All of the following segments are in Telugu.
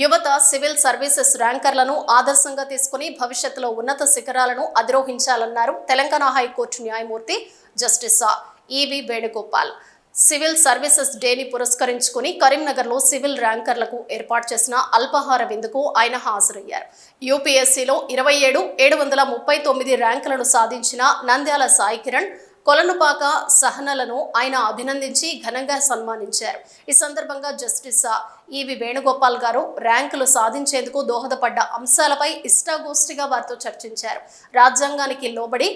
యువత సివిల్ సర్వీసెస్ ర్యాంకర్లను ఆదర్శంగా తీసుకుని భవిష్యత్తులో ఉన్నత శిఖరాలను అధిరోహించాలన్నారు తెలంగాణ హైకోర్టు న్యాయమూర్తి justice E V Venugopal. Civil services డేని పురస్కరించుకుని కరీంనగర్లో సివిల్ ర్యాంకర్లకు ఏర్పాటు చేసిన అల్పాహార విందుకు ఆయన హాజరయ్యారు. యూపీఎస్సీలో ఇరవై ఏడు ఏడు వందల ముప్పై తొమ్మిది ర్యాంకులను సాధించిన నంద్యాల సాయి కిరణ్ కొలనుపాక సహనలను ఆయన అభినందించి ఘనంగా సన్మానించారు. ఈ సందర్భంగా జస్టిస్ ఈవి వేణుగోపాల్ గారు ర్యాంకులు సాధించేందుకు దోహదపడ్డ అంశాలపై ఇష్టాగోష్ఠిగా వారితో చర్చించారు. రాజ్యాంగానికి లోబడి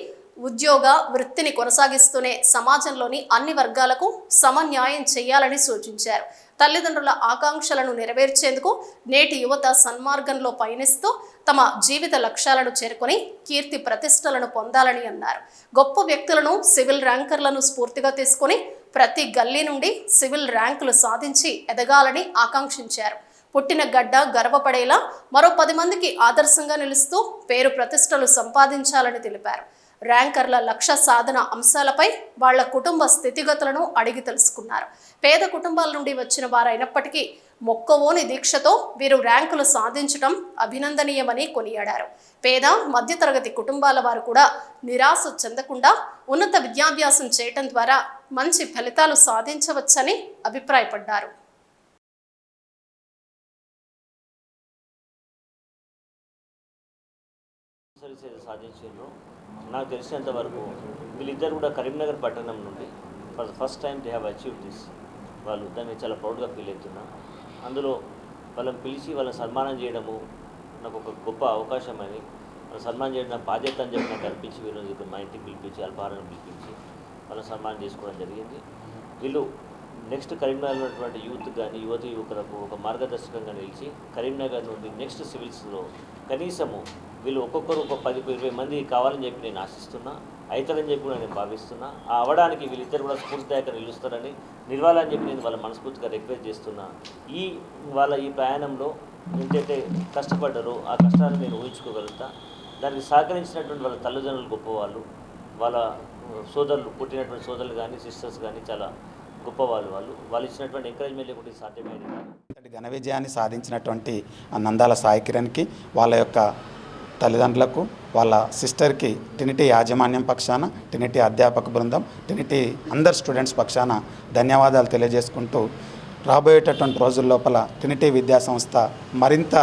ఉద్యోగ వృత్తిని కొనసాగిస్తూనే సమాజంలోని అన్ని వర్గాలకు సమన్యాయం చేయాలని సూచించారు. తల్లిదండ్రుల ఆకాంక్షలను నెరవేర్చేందుకు నేటి యువత సన్మార్గంలో పయనిస్తూ తమ జీవిత లక్ష్యాలను చేరుకొని కీర్తి ప్రతిష్టలను పొందాలని అన్నారు. గొప్ప వ్యక్తులను సివిల్ ర్యాంకర్లను స్ఫూర్తిగా తీసుకొని ప్రతి గల్లీ నుండి సివిల్ ర్యాంకులు సాధించి ఎదగాలని ఆకాంక్షించారు. పుట్టిన గడ్డ గర్వపడేలా మరో పది మందికి ఆదర్శంగా నిలుస్తూ పేరు ప్రతిష్టలు సంపాదించాలని తెలిపారు. ర్యాంకర్ల లక్ష్య సాధన అంశాలపై వాళ్ళ కుటుంబ స్థితిగతులను అడిగి తెలుసుకున్నారు. పేద కుటుంబాల నుండి వచ్చిన వారైనప్పటికీ మొక్కవోని దీక్షతో వీరు ర్యాంకులు సాధించడం అభినందనీయమని కొనియాడారు. పేద మధ్యతరగతి కుటుంబాల వారు కూడా నిరాశ చెందకుండా ఉన్నత విద్యాభ్యాసం చేయటం ద్వారా మంచి ఫలితాలు సాధించవచ్చని అభిప్రాయపడ్డారు. సర్వీసెస్ సాధించారు నాకు తెలిసినంత వరకు వీళ్ళిద్దరు కూడా కరీంనగర్ పట్టణం నుండి for the first time they have achieve this వాళ్ళు దాన్ని చాలా ప్రౌడ్గా ఫీల్ అవుతున్నా. అందులో వాళ్ళని పిలిచి వాళ్ళని సన్మానం చేయడము నాకు ఒక గొప్ప అవకాశం అని వాళ్ళని సన్మానం చేయడం నా బాధ్యత అని చెప్పి నాకు కనిపించి వీళ్ళు మా ఇంటికి పిలిపించి అల్పాహారం పిలిపించి వాళ్ళని సన్మానం చేసుకోవడం జరిగింది. వీళ్ళు నెక్స్ట్ కరీంనగర్ ఉన్నటువంటి యూత్ కానీ యువతి యువకులకు ఒక మార్గదర్శకంగా నిలిచి కరీంనగర్ నుండి నెక్స్ట్ సివిల్స్లో కనీసము వీళ్ళు ఒక్కొక్కరు ఒక పది ఇరవై మంది కావాలని చెప్పి నేను ఆశిస్తున్నా అవుతారని చెప్పి కూడా నేను భావిస్తున్నా. ఆ అవడానికి వీళ్ళిద్దరు కూడా స్ఫూర్తిదాయక నిలుస్తారని నిలవాలని చెప్పి నేను వాళ్ళ మనస్ఫూర్తిగా రిక్వెస్ట్ చేస్తున్నా. ఈ వాళ్ళ ఈ ప్రయాణంలో ఎంతైతే కష్టపడ్డారో ఆ కష్టాన్ని నేను ఊహించుకోగలుగుతా. దానికి సహకరించినటువంటి వాళ్ళ తల్లిదండ్రులు గొప్పవాళ్ళు. వాళ్ళ సోదరులు పుట్టినటువంటి సోదరులు కానీ సిస్టర్స్ కానీ చాలా గొప్పవాళ్ళు వాళ్ళు. వాళ్ళు ఇచ్చినటువంటి ఎంకరేజ్మెంట్ లేకుంటే సాధ్యమైంది కాదు ఘన విజయాన్ని సాధించినటువంటి ఆ నందాల సాయి కిరణ్కి వాళ్ళ యొక్క తల్లిదండ్రులకు వాళ్ళ సిస్టర్కి టినిటీ యాజమాన్యం పక్షాన టినిటీ అధ్యాపక బృందం టినిటీ అందరు స్టూడెంట్స్ పక్షాన ధన్యవాదాలు తెలియజేసుకుంటూ రాబోయేటటువంటి రోజుల లోపల టినిటీ విద్యా సంస్థ మరింత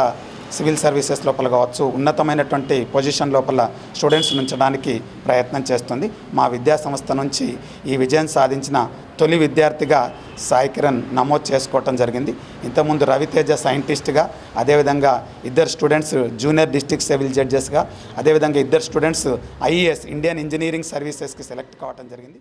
సివిల్ సర్వీసెస్ లోపల కావచ్చు ఉన్నతమైనటువంటి పొజిషన్ లోపల స్టూడెంట్స్ ఉంచడానికి ప్రయత్నం చేస్తుంది. మా విద్యా సంస్థ నుంచి ఈ విజయం సాధించిన తొలి విద్యార్థిగా సాయి కిరణ్ నమోదు చేసుకోవటం జరిగింది. ఇంతకుముందు రవితేజ సైంటిస్ట్గా అదేవిధంగా ఇద్దరు స్టూడెంట్స్ జూనియర్ డిస్ట్రిక్ట్ సివిల్ జడ్జెస్గా అదేవిధంగా ఇద్దరు స్టూడెంట్స్ ఐఏఎస్ ఇండియన్ ఇంజనీరింగ్ సర్వీసెస్కి సెలెక్ట్ కావటం జరిగింది.